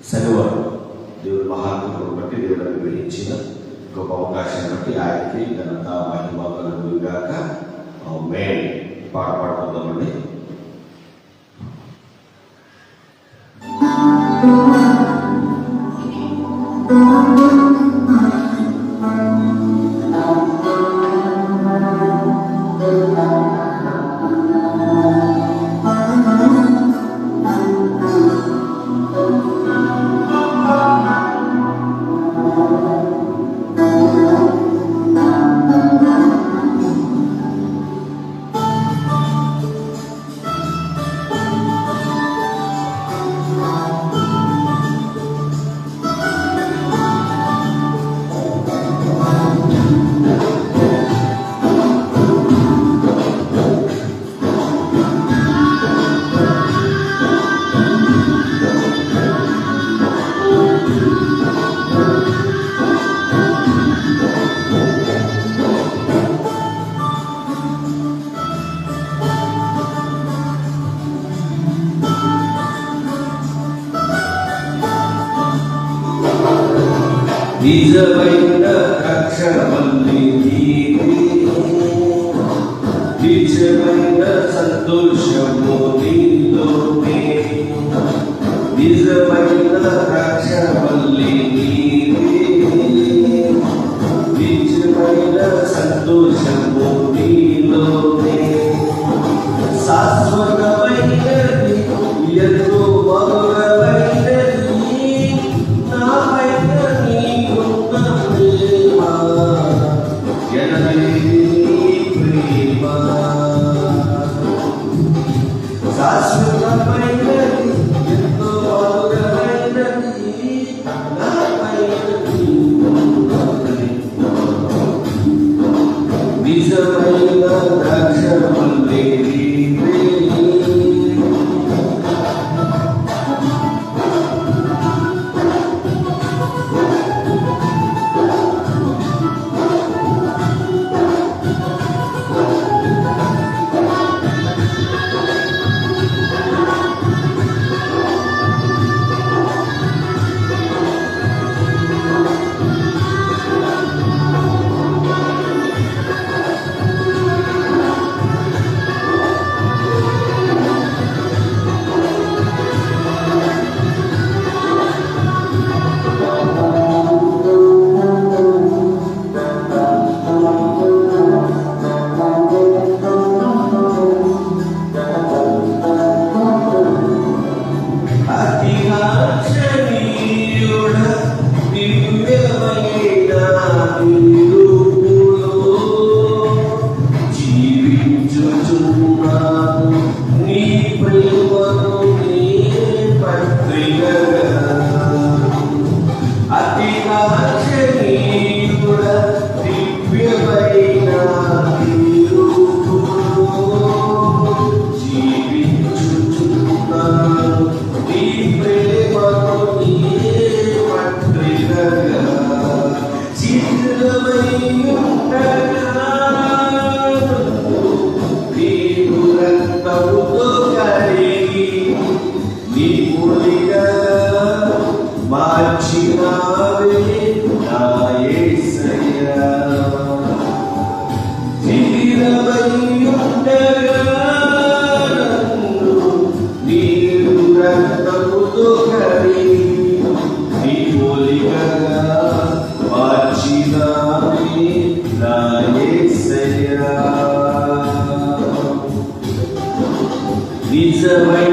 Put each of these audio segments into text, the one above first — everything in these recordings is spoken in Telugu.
శనివారం దేవుడు మహాత్ములను బట్టి దేవుడు అనుగ్రహించిన గొప్ప అవకాశాన్ని బట్టి ఆయనకి ఘనత మహిమగలుగాక మేల్ పాట పాడుతుందామండి నిజమై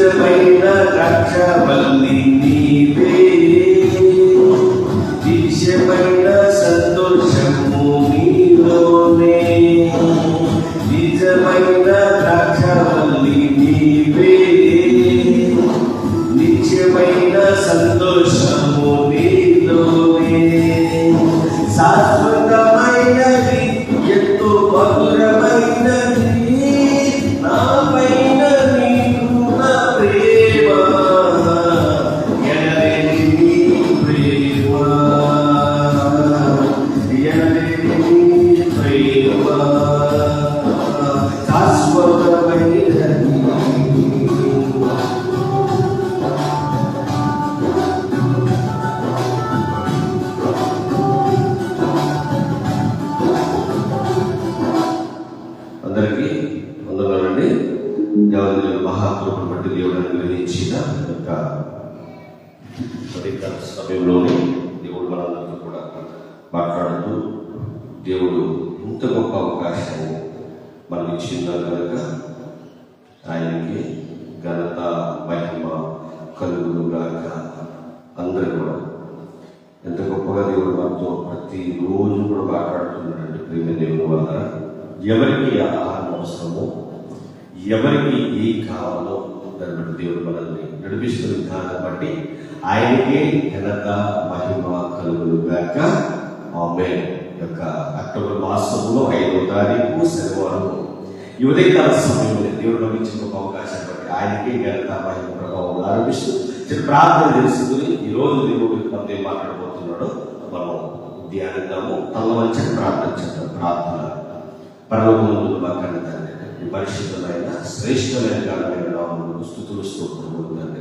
to మాట్లాడుతూ దేవుడు ఇంత గొప్ప అవకాశం మనకి ఇచ్చిందారు కనుక ఆయనకి ఘనత మహిమ కలుగులుగాక అందరూ కూడా ఎంత గొప్పగా దేవుడు మనతో ప్రతి రోజు కూడా మాట్లాడుతున్నాడంటే ప్రేమ దేవుడు వల్ల ఎవరికి ఆహారం అవసరమో ఎవరికి ఏ కావాలో దాన్ని బట్టి దేవుడు మనల్ని నడిపిస్తున్న విధానం బట్టి ఆయనకే ఘనత మహిమ కలుగులుగాక ఆమె యొక్క అక్టోబర్ మాసంలో ఐదవ తారీఖు శనివారం. ఈ ఉదయకాల సమయంలో దేవుడు ఇచ్చిన ఒక అవకాశం బట్టి ఆయనకే ఘనత మహిమ ప్రభావం ఆరంభిస్తూ చిన్న ప్రార్థన తెలుసుకుని ఈ రోజు దేవుడు మనతో మాట్లాడబోతున్నాడు మనం ధ్యానిద్దాము. తల వంచి ప్రార్థన చేద్దాం. ప్రార్థన. పరలోకముందు మా తండ్రి ఈ పరిశుద్ధమైన శ్రేష్టమైన కాలమైన నామములకు స్థుతులు స్తోత్రములు తండ్రి.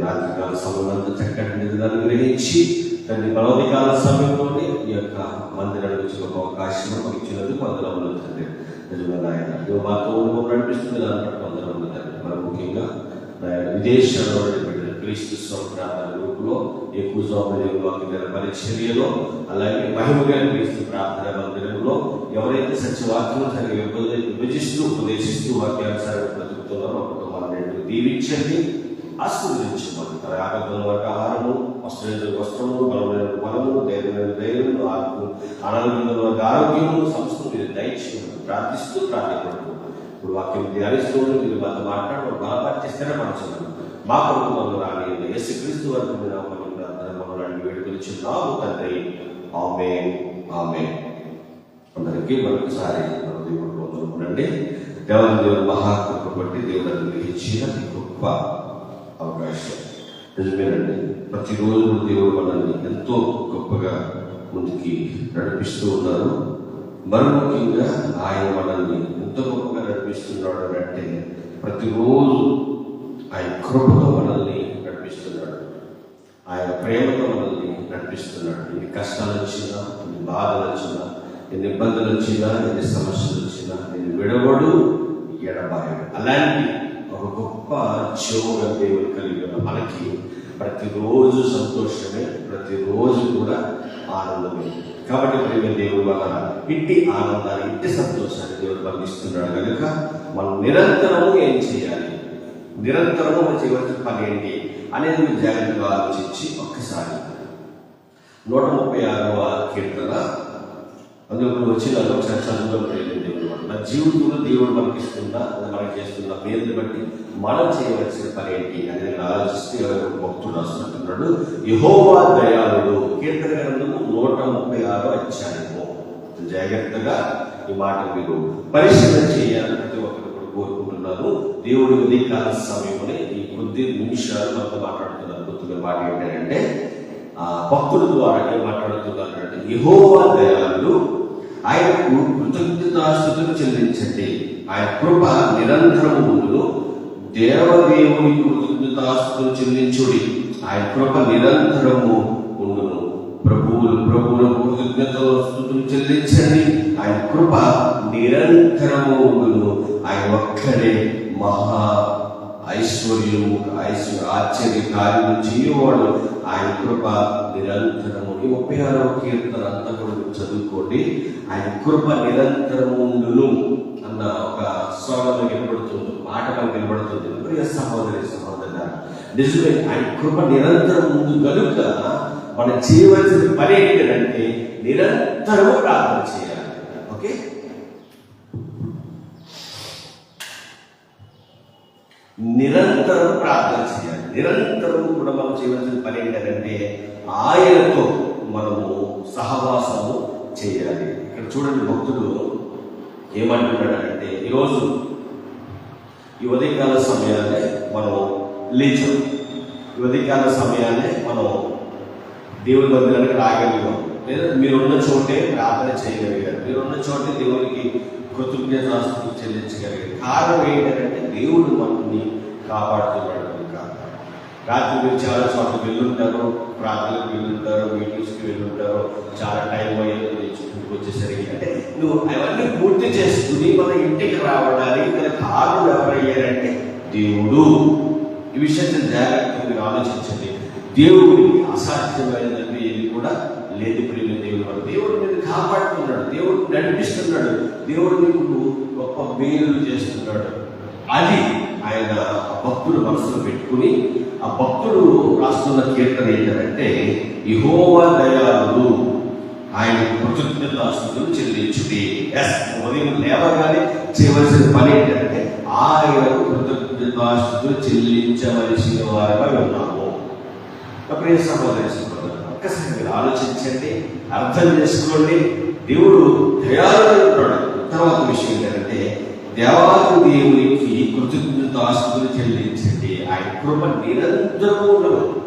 రాత్రికాల సమయంలో చక్కటి నిధులను గ్రహించి తండ్రి బలవధికాల సమయంలోనే ఈ యొక్క మందిరానికి వచ్చిన ఒక అవకాశం మాకు ఇచ్చినందుకు వందనములు తండ్రి. నిజంగా నాయన ఇదో మాతో నడిపిస్తుంది దాన్ని వందనములు తండ్రి. మరి ముఖ్యంగా నాయన విదేశాల్లో బిడ్డలు క్రీస్తు ప్రార్థన గ్రూప్లో ఎక్కువ సౌకర్యంలో పరిచర్యలో అలాగే మహిమగా క్రీస్తు ప్రార్థన మందిరంలో ఎవరైతే సత్యవాక్యం సరిగ్గా విభజిస్తూ ఉపదేశిస్తూ వాక్యానుసారం బ్రతుకుతున్నారో ఆ కుటుంబాన్ని దీవించండి ఆశీర్వదించమని తన ఆరోగ్యం వరకు ఆహారము వస్త్రమైన వస్త్రము బలమైన బలము ధైర్యమైన ధైర్యము ఆత్మ ఆనందమైన ఆరోగ్యము సంస్కృతి దయచేయమని ప్రార్థిస్తూ ప్రార్థించడం ఇప్పుడు వాక్యం ధ్యానిస్తూ మీరు మాతో మాట్లాడడం బలపరిచి స్థిరపరచడం మా కుటుంబంలో రాని యేసు క్రీస్తు వరకు మీరు నామమున ప్రార్థన మనలాంటి తండ్రి. ఆమె ఆమె అందరికీ మరొకసారి మన దేవుడు పొందుకుండండి దేవని దేవుడు మహాకృప బట్టి దేవుడు ఇచ్చిన గొప్ప అవకాశం నిజమేనండి. ప్రతిరోజు దేవుడు మనల్ని ఎంతో గొప్పగా ముందుకి నడిపిస్తూ ఉన్నారు. మరి ముఖ్యంగా ఆయన మనల్ని ఎంత గొప్పగా నడిపిస్తున్నాడు అని అంటే ప్రతిరోజు ఆయన కృపతో మనల్ని నడిపిస్తున్నాడు. ఆయన ప్రేమతో మనల్ని నడిపిస్తున్నాడు. ఎన్ని కష్టాలు వచ్చినా ఎన్ని బాధలు వచ్చినా ఎన్ని ఇబ్బందులు వచ్చినా ఎన్ని సమస్యలు వచ్చినా నేను విడవడు ఎడబాయడు. అలాంటి ఒక గొప్ప జీవుగా దేవుడు కలిగి ఉన్న మనకి ప్రతిరోజు సంతోషమే ప్రతిరోజు కూడా ఆనందమే. కాబట్టి ప్రేమ దేవుడు వలన ఇట్టి ఆనందాన్ని ఇట్టి సంతోషాన్ని దేవుడు పంపిస్తున్నాడు కనుక మనం నిరంతరము ఏం చేయాలి? నిరంతరము మనం చేయవలసిన పని ఏంటి? అనేది మీరు జాగ్రత్తగా ఆలోచించి ఒక్కసారి నూట ముప్పై ఆరవ కీర్తన అందులో వచ్చిన ఒకసారి చదువుకొని ప్రయోజనం దేవుడు మన జీవితంలో దేవుడు మనకి ఇస్తున్న మనకి చేస్తున్న పేరుని బట్టి మనం చేయవలసిన పని ఏంటి అని నేను ఆలోచిస్తే భక్తుడు రాస్తున్నట్టున్నాడు యహోవా దయాళుడు. కీర్తన గ్రంథము నూట ముప్పై ఆరో అధ్యాయము. జాగ్రత్తగా ఈ మాట మీరు పరిశీలన చేయాలని ప్రతి ఒక్కరు కూడా కోరుకుంటున్నారు. దేవుడి ఉదయకాల సమయంలో ఈ కొద్ది నిమిషాలు మనతో మాట్లాడుతున్నారు గుర్తున్న మాట ఏంటంటే ఆ భక్తుల ద్వారా మాట్లాడుతున్నారు అంటే యహోవా దయాళుడు ఆయనకు కృతజ్ఞతాస్థుతులు చెల్లించండి. ఆయన కృప నిరంతరము ముందు దేవదేవుని కృతజ్ఞతాస్థుతులు చెల్లించుడి. ఆయన కృప నిరంతరము ఉండును. ప్రభువులు ప్రభువుల కృతజ్ఞతాస్థుతులు చెల్లించండి. ఆయన కృప నిరంతరము ఉండును. ఆయన ఒక్కడే మహా ఐశ్వర్యము ఐశ్వర్య ఆశ్చర్య కార్యము చేయవాడు ఆయన కృప నిరంతరము. ఈ ముప్పై ఆరవ కీర్తన అంతా కూడా చదువుకోండి. ఆయన కృప నిరంతరము అన్న ఒక స్వరంలో వినబడుతుంది మాట మనకు వినబడుతుంది ప్రియ సహోదరి సహోదరు నిజమే ఆయన కృప నిరంతరం ముందు కనుక మనం చేయవలసిన పని ఏంటంటే నిరంతరము ప్రార్థన చేయాలి. ఓకే? నిరంతరం ప్రార్థన చేయాలి. నిరంతరం కూడా మనం చేయవలసిన పని ఏంటంటే ఆయనతో మనము సహవాసము చేయాలి. ఇక్కడ చూడండి భక్తుడు ఏమంటున్నాడంటే ఈరోజు ఈ ఉదయకాల సమయాన్ని మనం లేచాం. ఈ ఉదయకాల సమయాన్ని మనం దేవుని మందిరానికి రాగలిగాం. లేదా మీరున్న చోటే ప్రార్థన చేయగలిగారు. మీరున్న చోటే దేవునికి కృతజ్ఞతాస్తులు చెల్లించగలిగారు. కారణం ఏంటంటే దేవుడు మనల్ని కాపాడుతున్నాడు కనుక. రాత్రి మీరు చాలా చోట్ల వెళ్ళుంటారు ప్రార్థనకు వెళ్ళుంటారు మీటింగ్స్కి వెళ్ళుంటారు చాలా టైం అయ్యింది వచ్చేసరికి. అంటే నువ్వు అవన్నీ పూర్తి చేసుకుని మన ఇంటికి రావడానికి ఇక్కడ కారణం ఎవరయ్యారంటే దేవుడు. ఈ విషయాన్ని జాగ్రత్తగా మీరు ఆలోచించండి దేవుడికి అసాధ్యమైనది ఏది కూడా లేదు ప్రియ దేవుడు. వాడు దేవుడు మీరు కాపాడుతున్నాడు దేవుడు నడిపిస్తున్నాడు. దేవుడు నీకు గొప్ప మేలు చేస్తున్నాడు. అది ఆయన భక్తుడు మనసులో పెట్టుకుని ఆ భక్తుడు రాస్తున్న కీర్తన ఏంటంటే ఇహోవా దయాలు ఆయన కృతజ్ఞతాస్తుతులు చెల్లించుడి. ఎస్ ఉదయం లేవగానే చేయవలసిన పని ఏంటంటే ఆయన కృతజ్ఞతాస్తుతులు చెల్లించవలసిన వారిగా ఉన్నాము. ప్రియ సహోదరి సహోదరు ఒక్కసారి మీరు ఆలోచించండి అర్థం చేసుకోండి. దేవుడు దయాలు ఉంటాడు తర్వాత విషయం ఏంటంటే దేవాది దేవునికి కృతజ్ఞతాస్తులు చెల్లించండి. ఆయన కృప నిరంతరము ఉండదు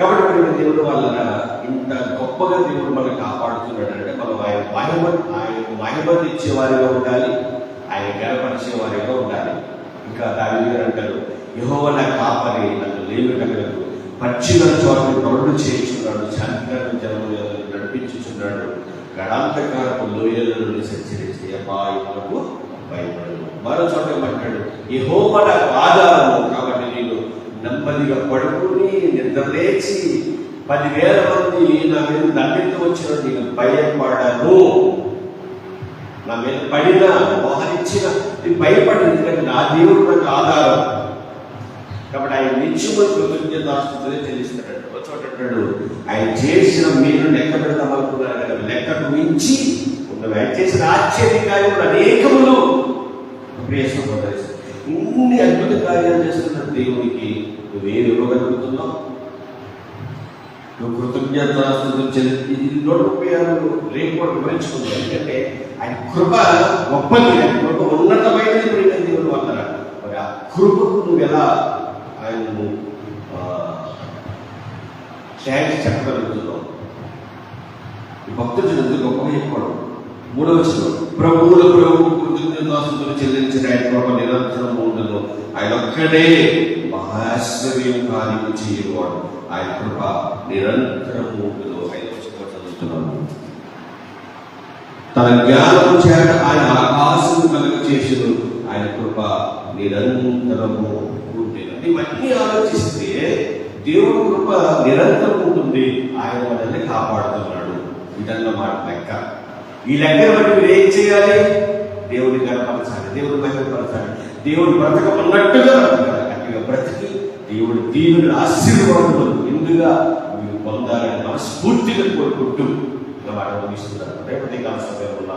కాబట్టి మరి దేవుడు వలన ఇంత గొప్పగా దేవుడు మనం కాపాడుతున్నాడు అంటే మనం ఆయన మహిమ ఆయన మహిమని ఇచ్చేవారిగా ఉండాలి. ఆయన గనపరిచే వారిగా ఉండాలి. ఇంకా దాని అంటారు యహోవ నా కాపరి నన్ను లేమి కలగదు పచ్చిల చోట నోడు చేయించున్నాడు శాంతికరణ జనము నడిపించుచున్నాడు. గడాంతకారపు లోయలను సంచరించి అపాయములకు భయపడదు మరో చోట ఏమంటాడు యహోవ నాకు ఆధారము కాబట్టి నేను నెమ్మదిగా పడుకుని నిద్రలేచి పదివేల మంది నా మీద దండెత్తి వచ్చిన నేను భయపడను. నా మీద పడిన మోహరించిన ఇది భయపడి ఎందుకంటే నా దేవుడు నాకు ఆధారం. కాబట్టి ఆయన నిత్యము కృతజ్ఞతాస్తుతులే చెల్లిస్తాడు ఒక చోట అంటాడు ఆయన చేసిన మీరు లెక్క పెడదాం అనుకున్నారు లెక్కకు మించి ఉన్నవి. ఆయన చేసిన ఆశ్చర్య అనేకములు. క్రియేషన్ ప్రియ సహోదరి, ఇన్ని అద్భుత కార్యాలు చేస్తున్న దేవునికి నువ్వేం ఇవ్వగలుగుతున్నావు? నువ్వు కృతజ్ఞత చెల్లి నూట ముప్పై ఆరు రేపు కూడా వివరించుకుంటావు ఎందుకంటే ఆయన కృప గొప్పది. ఆయన కృప ఉన్నతమైనది ప్రేమ దేవుడు అన్నారు మరి ఆ కృపకు నువ్వు ఎలా ఆయనను థ్యాంక్స్ చెప్పగలుగుతున్నావు? ఈ భక్తుడు ఎందుకు గొప్పగా చెప్పాడు మూడవ ప్రభువుల ప్రభు కృతజ్ఞతాస్తుతులు చెల్లించిన ఆయన కృప నిరంతరం ఉండదు ఆయన ఒక్కడే మహాశ్వర్యం కార్యం చేయవాడు. ఆయన కృప నిరంతరం ఉండదు ఐదవ చదువుతున్నాను తన జ్ఞానం చేత ఆయన ఆకాశం కలుగ చేసిన. ఆయన కృప నిరంతరము ఉంటుంది ఇవన్నీ ఆలోచిస్తే దేవుడి కృప నిరంతరం ఉంటుంది. ఆయన మనల్ని కాపాడుతున్నాడు. ఇదన్నమాట లెక్క. ఈ లెక్కను బట్టి మీరు ఏం చేయాలి? దేవుడిని గడపరచాలి దేవుడి మహిమపరచాలి. దేవుడు బ్రతకమన్నట్టుగా బ్రతకాలి. గట్టిగా బ్రతికి దేవుడు దీవుని ఆశీర్వాదములు ఎందుగా మీరు పొందాలని మనస్ఫూర్తిగా కోరుకుంటూ ఇంకా మాట ముగిస్తున్నారు రేపటి కాల సమయంలో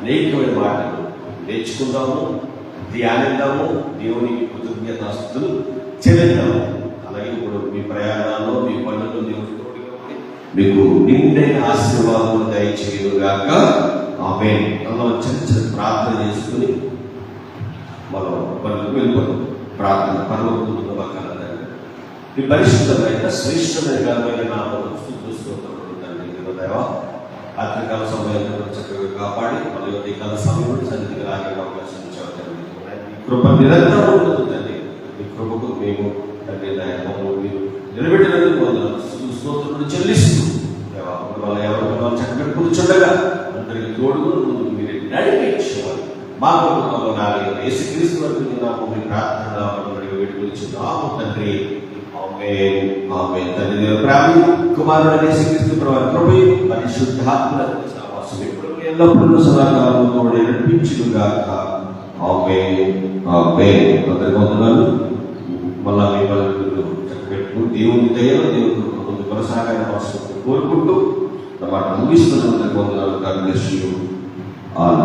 అనేకమైన మాటలు నేర్చుకుందాము ధ్యానిద్దాము దేవునికి కృతజ్ఞతాస్తులు చెల్లిద్దాము. మీకు నిండైన ఆశీర్వాదం దయచేయుగాక ఆమె మనం చిన్న ప్రార్థన చేసుకుని మనం పనులకు వెళ్ళిపోతాం. ప్రార్థన పరమకుతున్న పక్కన మీ పరిశుద్ధమైన శ్రేష్టమైన ఘనమైన నామం స్తోత్రములు తండ్రి. రాత్రికాల సమయంలో చక్కగా కాపాడి మరియు ఈ కాల సమయంలో సన్నిధికి రాగే అవకాశం ఇచ్చేవారు కృప నిరంతరం ఉంటుంది తండ్రి. ఈ కృపకు మేము తండ్రి నాయన మీరు నిలబెట్టినందుకు స్తోత్రుడు చెల్లిస్తూ. దేవా, వాళ్ళ ఎవరు వాళ్ళు చక్కగా కూర్చుండగా అందరికి తోడుకుని ముందుకు మీరు నడిపించేవారు మా కుటుంబంలో నాలుగు యేసుక్రీస్తు వరకు నాకు నామం మీ ప్రార్థన అడిగి వేడుకొచ్చున్నాము తండ్రి. ఆమేన్. ఆమేన్. తండ్రి దేవుని కుమారుడు యేసుక్రీస్తు ప్రభు పరిశుద్ధాత్మ సహవాసం ఎప్పుడు ఎల్లప్పుడూ సదాకాలం తోడే నడిపించుగాక ఆమేన్. ఆమేన్. అందరి వందనాలు మళ్ళా చక్కబెట్టుకుని దేవుని దయలో కొనసాగాలని మనస్ఫూర్తిగా కోరుకుంటూ అన్నమాట ముగిస్తున్నందుకు వందనాలు God bless you all.